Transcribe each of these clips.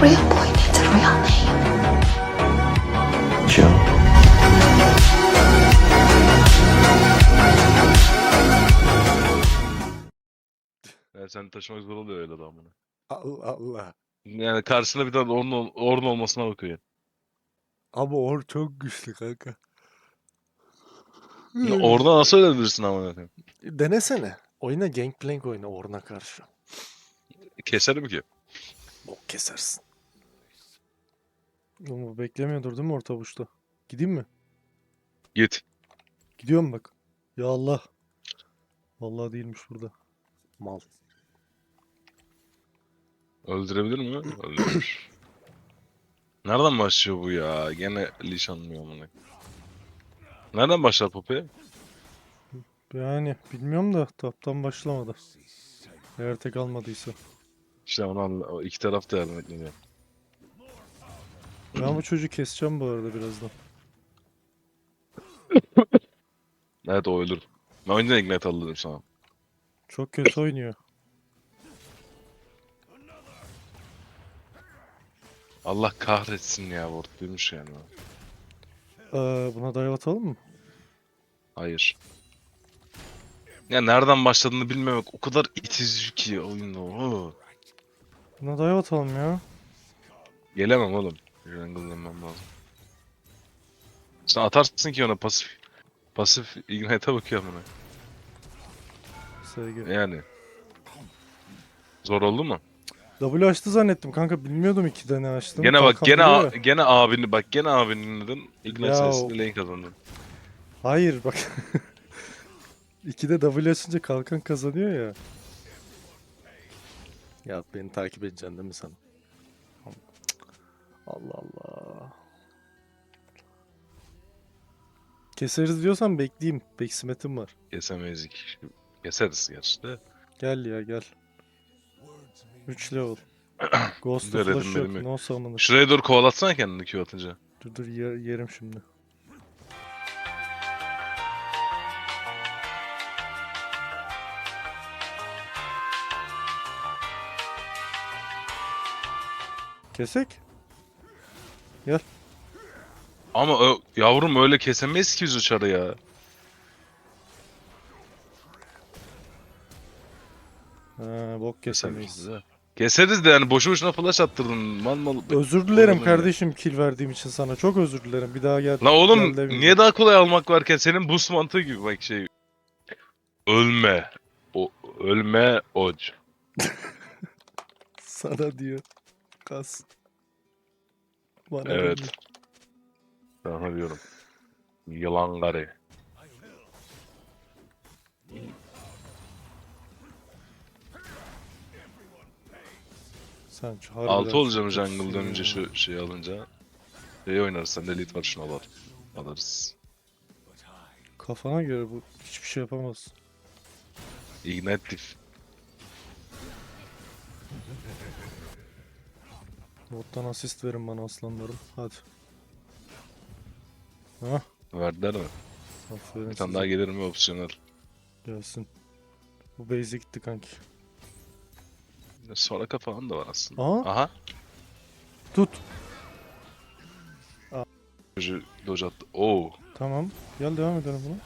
real boy needs a real name. Joe. Yani sen taşımak zor oluyor öyle adamını. Allah Allah. Yani karşısında bir tane orn, ol- orn olmasına bakıyor. yani. Ama or çok güçlü kanka. Ya Orna nasıl ölebilirsin ama yani? Denesene. Oyna Gangplank oyna Orn'a karşı. Keserim ki. Bok kesersin. Ama beklemiyordur değil mi orta buçta? Gideyim mi? Git. Gidiyorum bak. Ya Allah. Vallahi değilmiş burada. Mal. Öldürebilir mi? Öldürür. Nereden başlıyor bu ya? Gene Leash anlıyor amına. Nereden başlar Poppy? Yani bilmiyorum da taptan başlamadı. Eğer tek almadıysa. İşte onu anla. o iki taraf da yardım etmeyecek. Ben bu çocuğu keseceğim bu arada birazdan. Evet o ölür. Ben o yüzden Ignite aldım sana. Çok kötü oynuyor. Allah kahretsin ya Ward duymuş yani. Ee, buna dive atalım mı? Hayır. Ya nereden başladığını bilmemek o kadar itici ki oyunda. Oo. Buna dive atalım ya. Gelemem oğlum. Jungle'lamam lazım. Sen atarsın ki ona pasif. Pasif Ignite'a bakıyor amına. SG. Yani. Zor oldu mu? W açtı zannettim kanka bilmiyordum iki tane açtım. Gene bak Kalkan gene ya. gene abini bak gene abini dedin. Ignite Ya sayesinde lane kazandın. Hayır bak. İkide W açınca kalkan kazanıyor ya. Ya beni takip edeceksin değil mi sen? Allah Allah. Keseriz diyorsan bekleyeyim. Beksimetim var. Kesemeyiz iki kişi. Keseriz gerçi de. Gel ya gel. 3 level. Ghost Verelim flash yok. elimi. No summoner. Şuraya doğru kovalatsana kendini Q atınca. Dur dur yer- yerim şimdi. Kesek. Ama ö- yavrum öyle kesemeyiz ki biz uçarı ya. Ha, bok kesemeyiz. Kesemeyiz. Keseriz de yani boşu boşuna flash attırdın. Mal mal. Özür dilerim Oğlum ya. kardeşim kill verdiğim için sana. Çok özür dilerim. Bir daha gel. La oğlum gel niye daha kolay almak varken senin boost mantığı gibi bak şey. Ölme. O ölme oc. Sana diyor. Kas. Bana Evet. demiyor. Sana diyorum. Yılan garı. Sen şu harbiden 6 olacağım önce ya. şu şeyi alınca. Şey oynarız sen de lead var şunu alır. Alırız. Kafana göre bu hiçbir şey yapamaz. Ignite Bottan asist verin bana aslanlarım. Hadi. Hah. Verdiler mi? Aferin Bir tane size. daha gelir mi opsiyonel? Gelsin. Bu base'e gitti kanki. Sonra falan da var aslında. Aha. Aha. Tut. Çocuğu dodge attı. Oo. Tamam. Gel devam edelim buna.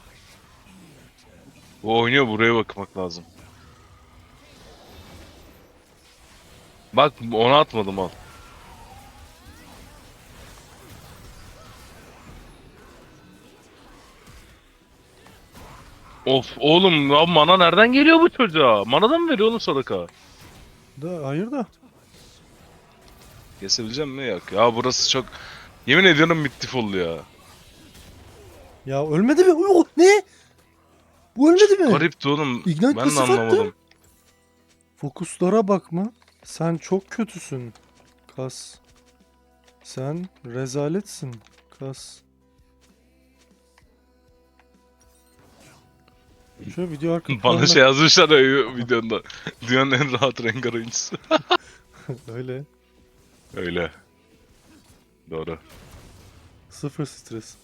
Bu oynuyor buraya bakmak lazım. Bak ona atmadım al. Of oğlum ya mana nereden geliyor bu çocuğa? Mana mı veriyor oğlum Soraka? Da hayır da. Kesebileceğim mi? Yok. Ya burası çok... Yemin ediyorum mittif oldu ya. Ya ölmedi mi? Oh, ne? Bu ölmedi mi? Garipti oğlum. Ignite ben de attı. anlamadım. Fokuslara bakma. Sen çok kötüsün. Kas. Sen rezaletsin. Kas. Şu video arka Bana planına- şey yazmışlar ya videonda. Dünyanın en rahat Rengar oyuncusu. Öyle. Öyle. Doğru. Sıfır stres.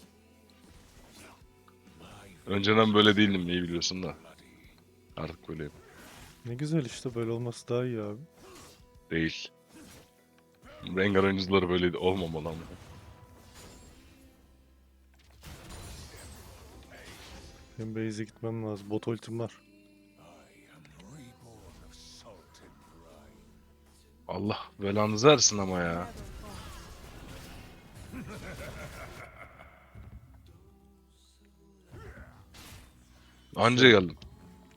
Önceden böyle değildim iyi biliyorsun da. Artık böyleyim. Ne güzel işte böyle olması daha iyi abi. Değil. Rengar oyuncuları böyle olmamalı ama. Benim base'e gitmem lazım. Bot ultim var. Allah belanızı versin ama ya. Anca geldim.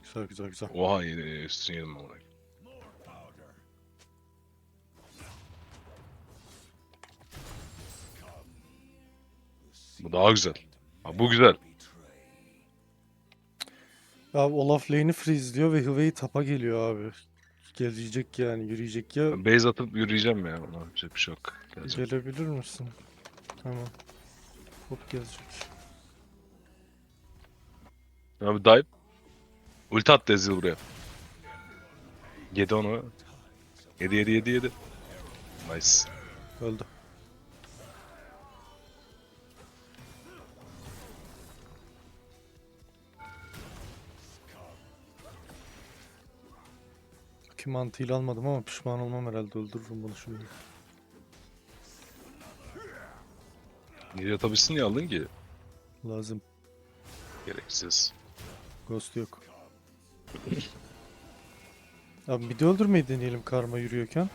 Güzel güzel güzel. Oha yedi, üstüne yedim ama. Bu daha güzel. Ha, bu güzel. Abi Olaf lane'i freeze ve Hüvey tapa geliyor abi. Gelecek yani yürüyecek ya. Base atıp yürüyeceğim ya. Ona yapacak bir şey yok. Gelecek. Gelebilir misin? Tamam. Hop gelecek. Abi dive. Ulti attı Ezreal buraya. Yedi onu. Yedi yedi yedi yedi. Nice. Öldü. Ki mantığıyla almadım ama pişman olmam herhalde öldürürüm bunu şimdi. Niye atabilsin niye aldın ki? Lazım. Gereksiz. Ghost yok. Abi bir de öldürmeyi deneyelim karma yürüyorken.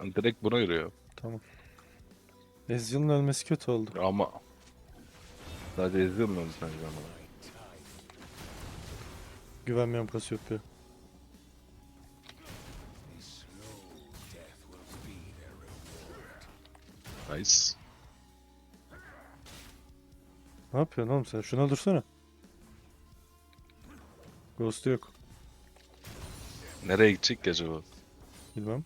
Ben direkt buna yürüyor. Tamam. Ezreal'ın ölmesi kötü oldu. Ama sadece Ezreal mı oldu sence ama? Güvenmiyorum Cassiopeia. Nice. Ne yapıyorsun oğlum sen? Şunu öldürsene. Ghost yok. Nereye gidecek ki acaba? Bilmem.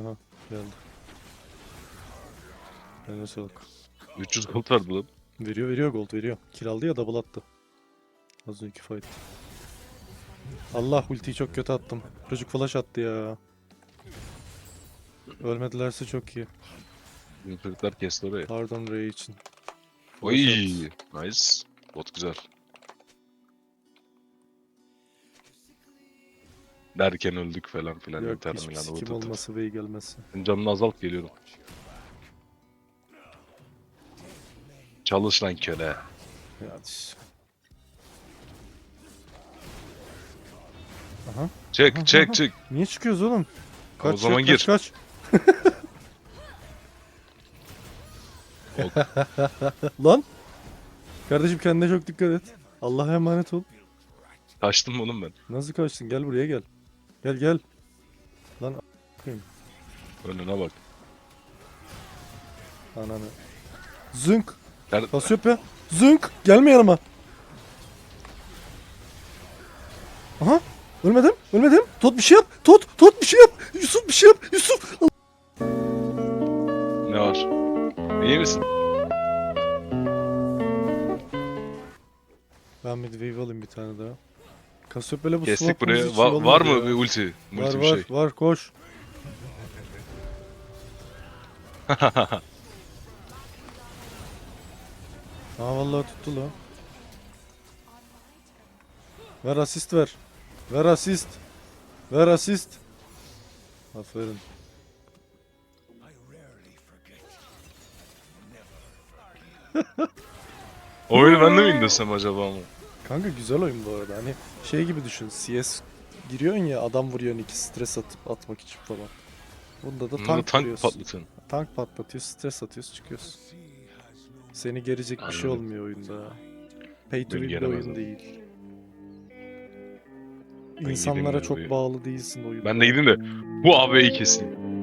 Aha geldi. Eline sağlık. 300 gold verdi lan. Veriyor veriyor gold veriyor. Kill aldı ya double attı. Az önceki fight. Allah ultiyi çok kötü attım. Çocuk flash attı ya. Ölmedilerse çok iyi. Bizim çocuklar kesti orayı. Pardon Ray için. Oy, nice. Bot güzel. Derken öldük falan filan. Yok yeter hiçbir Milan, sikim olması Vey gelmesi. Canını azalt geliyorum. Çalış lan köle. Ya Aha. Çek çek çek. Niye çıkıyoruz oğlum? Kaç O zaman yok, gir. kaç kaç. Lan. Kardeşim kendine çok dikkat et. Allah'a emanet ol. Kaçtım oğlum ben. Nasıl kaçtın? Gel buraya gel. Gel gel. Lan a**ayım. Önüne bak. Ananı. Zınk. Ner- Kasyope. Zınk. Gelme yanıma. Aha. Ölmedim. Ölmedim. Tot bir şey yap. Tot. Tot bir şey yap. Yusuf bir şey yap. Yusuf. Ne var? İyi misin? Ben midwave alayım bir tane daha. Kasyope'yle bu Kestik buraya. Va- var mı ya. bir ulti? Var Multi bir var şey. var koş. Aa vallahi tuttu lan. Ver asist ver. Ver asist. Ver asist. Aferin. O oyunu ben de mi indirsem acaba ama? Kanka güzel oyun bu arada. Hani şey gibi düşün. CS giriyorsun ya adam vuruyorsun iki stres atıp atmak için falan. Bunda da tank, tank vuruyorsun. patlatın. Tank patlatıyorsun, stres atıyorsun, çıkıyorsun. Seni gerecek bir şey Anladım. olmuyor oyunda. Pay to Beni win bir oyun o. değil. İnsanlara çok bağlı değilsin oyunda. Ben de gideyim de bu AB'yi keseyim.